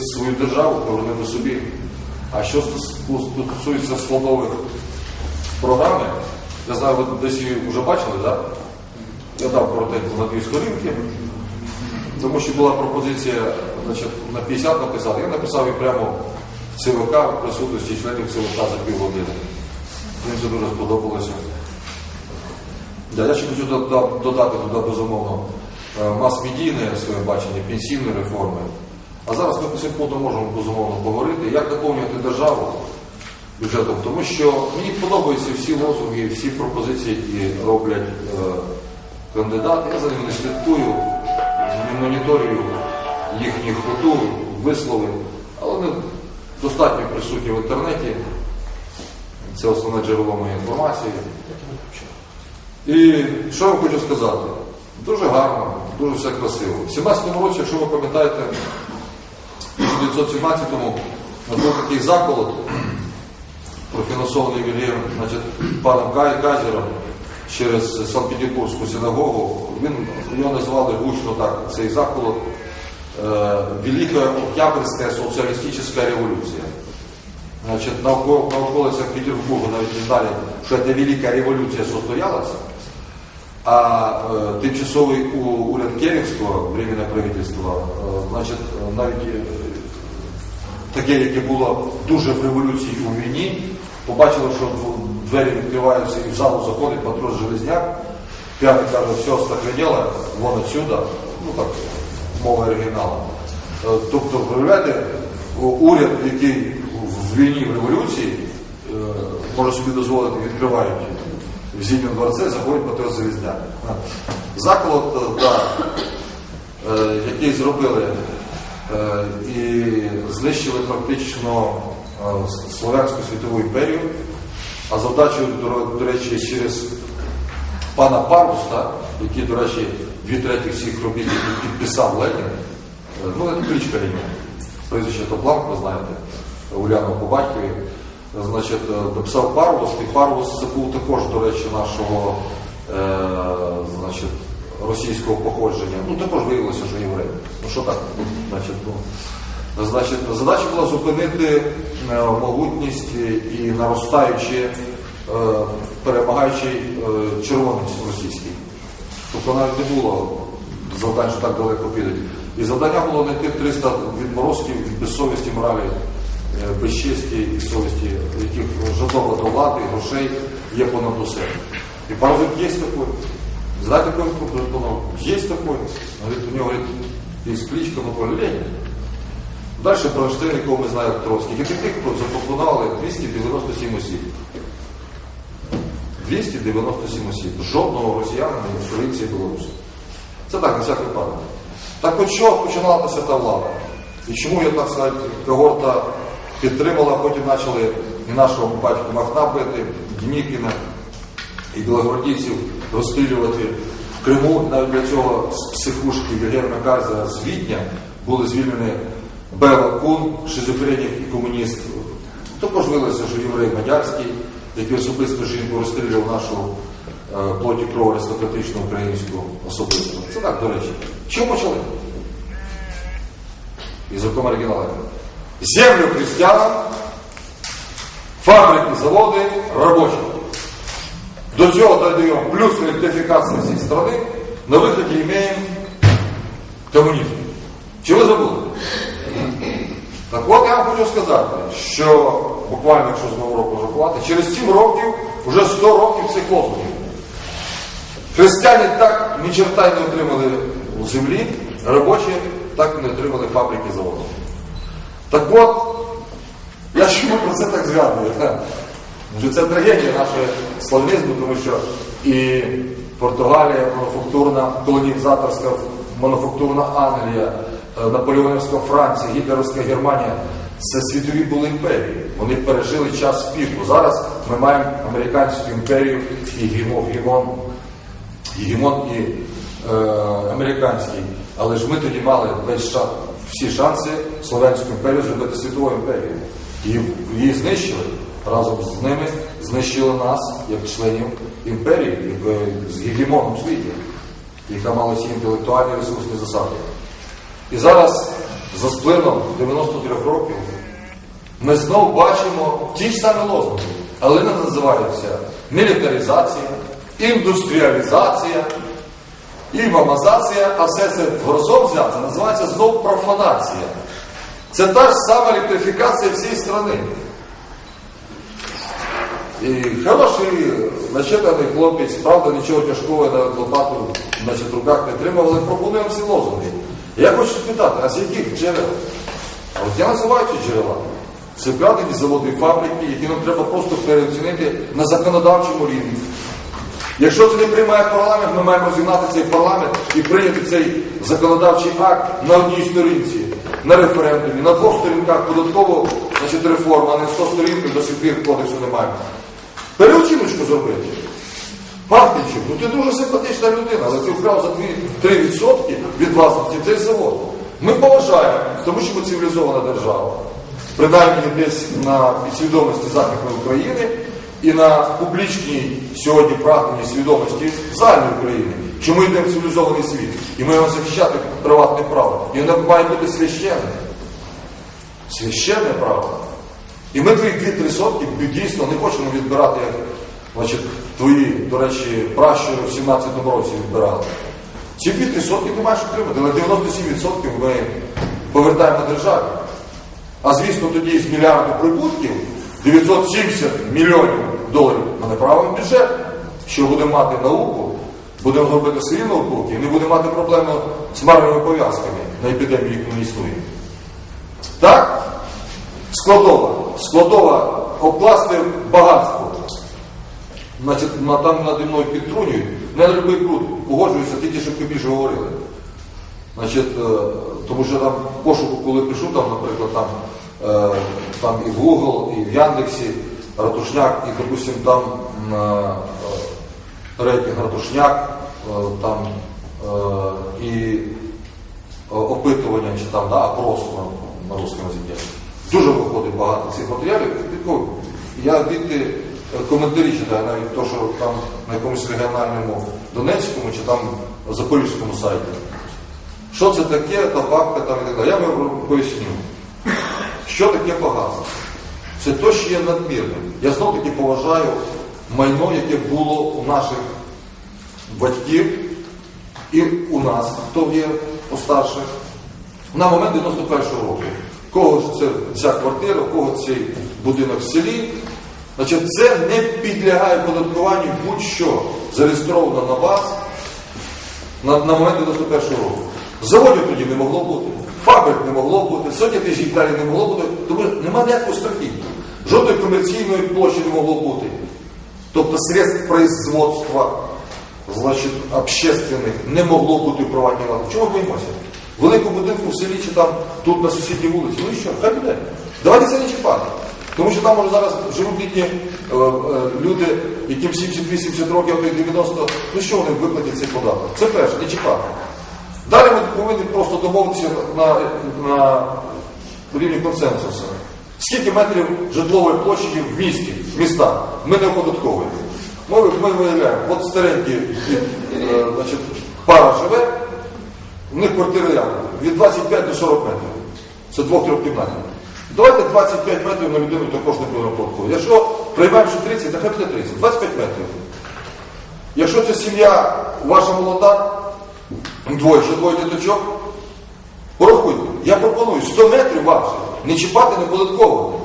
свою державу, повернути собі. А що стосується складових програми, я знаю, ви десь її вже бачили, так? Я дав коротенько на дві сторінки, тому що була пропозиція значить, на 50 написати. Я написав її прямо в ЦВК в присутності членів ЦВК за півгодини. Їм це дуже сподобалося. Да, я ще хочу додати туди безумовно е, мас-медійне своє бачення, пенсійної реформи. А зараз ми по цим пунктам можемо безумовно поговорити, як наповнювати державу бюджетом, тому що мені подобаються всі лозунги, всі пропозиції, які роблять е, кандидати. Я за ними не слідкую, не моніторю їхні ходу, вислови, але вони достатньо присутні в інтернеті. Це основне джерело моєї інформації. І що я хочу сказати? Дуже гарно, дуже все красиво. В 17-му році, якщо ви пам'ятаєте, 1917-му був такий заколот, профінансований Вільєм, значить, паном Казером через Санкт-Петербурзьку синагогу. Він, його назвали гучно так, цей заколот е, Велика Октябрьська соціалістична революція. Значит, на, око- на околицях Петербурга навіть не знали, що ця велика революція состоялася, а е, тимчасовий уряд Керенського, временне правительство, е, значить, е, навіть таке, яке було дуже в революції у війні, побачило, що двері відкриваються і в залу заходить матрос Железняк, п'ятий каже, все остахляділо, вон отсюда, ну так, мова оригіналу. Тобто, виявляєте, у- уряд, який в війні, в революції, може собі дозволити, відкривають в Зимньому дворці, заходить Матрос Железняк. Заколот, е, да, е, який зробили е, і знищили практично е, Слов'янську світову імперію, а завдачею, до, речі, через пана Парвуста, який, до речі, дві треті всіх робіт, підписав Ленін, е, ну, це кличка Ленін, прізвище Топланк, ви знаєте, Улянов по батькові, значить, е, дописав Парвус, і Парвус це був також, до речі, нашого е, значить, російського походження. Ну, також виявилося, що єврей. Ну, що так? Значить, ну, Значить, задача була зупинити е, могутність і наростаючи, е, перемагаючий червонець російський. Тобто навіть не було завдань, що так далеко підуть. І завдання було знайти 300 відморозків від безсовісті, моралі, безчесті і совісті, яких жадоба до влади, грошей є понад усе. І паразит є такий. Знаєте, такой пропонував? Є такий. Говорить, у нього говорить, є кличка, ну. Далі Бронштейн, якого ми знаємо Троцький. І таких запропонували 297 осіб. 297 осіб. Жодного росіянина в провінції Білорусі. Це так, на всяк випадок. Так от що починалася та влада? І чому я так сказати, когорта підтримала, потім почали і нашого батька Махна бити, Днікіна і білогвардійців розстрілювати в Криму. Навіть для цього з психушки Вільгельма Карзера з Відня були звільнені Бела Кун, шизофренік і комуніст. Також виявилося, що єврей Мадярський, який особисто жінку розстрілював нашу е, плоті кров аристократичну українську особисто. Це так, до речі. Чому почали? І Язиком оригінала Землю крестьянам, фабрики, заводи, робочим. До цього додаємо плюс электрификация всей страны, на выходе имеем комунізм. Чи ви забули? Так от я вам хочу сказати, що буквально, якщо з нового року рахувати, через 7 років вже 100 років цих лозунгів. Християни так ні черта й не отримали у землі, робочі так і не отримали фабрики заводу. Так от, я чому про це так згадую? га? Що це трагедія нашого славнізму, тому що і Португалія, мануфактурна, колонізаторська мануфактурна Англія, е, Наполеонівська Франція, Гітлерівська Германія це світові були імперії. Вони пережили час піку. Зараз ми маємо американську імперію і гімон, гімон, гімон і е, американський. Але ж ми тоді мали весь шанс, всі шанси Слов'янську імперію зробити світовою імперією. Її знищили. Разом з ними знищили нас як членів імперії, як, е, з гегемоном світі, яка мала всі інтелектуальні ресурсні засади. І зараз за сплином 93 років ми знову бачимо ті ж самі лозунги, але вони називаються мілітаризація, індустріалізація, імамазація, а все це разом взяти називається знову профанація. Це та ж сама електрифікація всієї країни. І хороший начитаний хлопець, правда, нічого тяжкого на лопату значить, руках не тримав, але пропонуємо всі лозунги. Я хочу спитати, а з яких джерел? А от я називаю ці джерела. Це вкрадені заводи і фабрики, які нам треба просто переоцінити на законодавчому рівні. Якщо це не приймає парламент, ми маємо розігнати цей парламент і прийняти цей законодавчий акт на одній сторінці, на референдумі, на двох сторінках податково, значить, реформа, а не 100 сторінків до сих пір кодексу немає. Переоціночку зробити. Пахнічик, ну ти дуже симпатична людина, але ти вкрав за 3% від власності цей завод. Ми поважаємо, тому що ми цивілізована держава. Принаймні десь на підсвідомості Західної України і на публічній сьогодні прагненні свідомості загальної України, що ми йдемо в цивілізований світ і ми маємо захищати приватне право. І воно має бути священне. Священне право. І ми твої 2-3 дійсно не хочемо відбирати, як значить, твої, до речі, пращури в 17-му році відбирали. Ці 2-3 ти маєш отримати, але 97% ми повертаємо державі. А звісно, тоді з мільярду прибутків 970 мільйонів доларів ми направимо бюджет, що будемо мати науку, будемо робити свої науковки, і не будемо мати проблему з марними пов'язками на епідемію, яку не існує. Так? Складова. Складова обкласти багатство. Значить, на, там наді мною підтрунюють. Не на любий бруд. Погоджуюся тільки, щоб більше говорили. Значить, е, тому що там пошуку, коли пишу, там, наприклад, там, е, там і в Google, і в Яндексі Ратушняк, і, допустим, там е, рейтинг Ратушняк, е, там е, і опитування, чи там, да, опрос на, русском язикі. Дуже виходить багато цих матеріалів. Я відти коментарі читаю, навіть то, що там на якомусь регіональному Донецькому чи там Запорізькому сайті. Що це таке, та бабка там і так далі. Я вам поясню, що таке багатство. Це то, що є надмірним. Я знов таки поважаю майно, яке було у наших батьків і у нас, хто є постарших, на момент 91-го року. Кого ж це ця квартира, кого цей будинок в селі. Значить, це не підлягає податкуванню будь-що зареєстровано на вас на, на момент 91-го року. Заводів тоді не могло бути, фабрик не могло бути, сотні тисяч гектарів не могло бути, тому немає ніякого страхівки. Жодної комерційної площі не могло бути. Тобто средств производства, значить, общественних не могло бути в приватній владі. Чого боїмося? Великому будинку в селі чи там тут на сусідній вулиці. Ну і що? Хай буде. Давайте це не чіпати. Тому що там може зараз живуть літні е, е, люди, яким 70-80 років, а то й 90, ну що вони виплатять цей податок? Це перше, не чіпати. Далі ми повинні просто домовитися на, на рівні консенсусу. Скільки метрів житлової площі в місті, в містах, ми не оподатковуємо. Ми, виявляємо, от старенькі е, значить, пара живе, у них квартири? Від 25 до 40 метрів. Це двох-трьох кімнатів. Давайте 25 метрів на людину також не будемо оподатковувати. Якщо приймаємо, що 30, то хай буде 30, 25 метрів. Якщо ця сім'я ваша молода, двоє, ще двоє діточок, порахуйте. Я пропоную 100 метрів ваших не чіпати, не податковувати.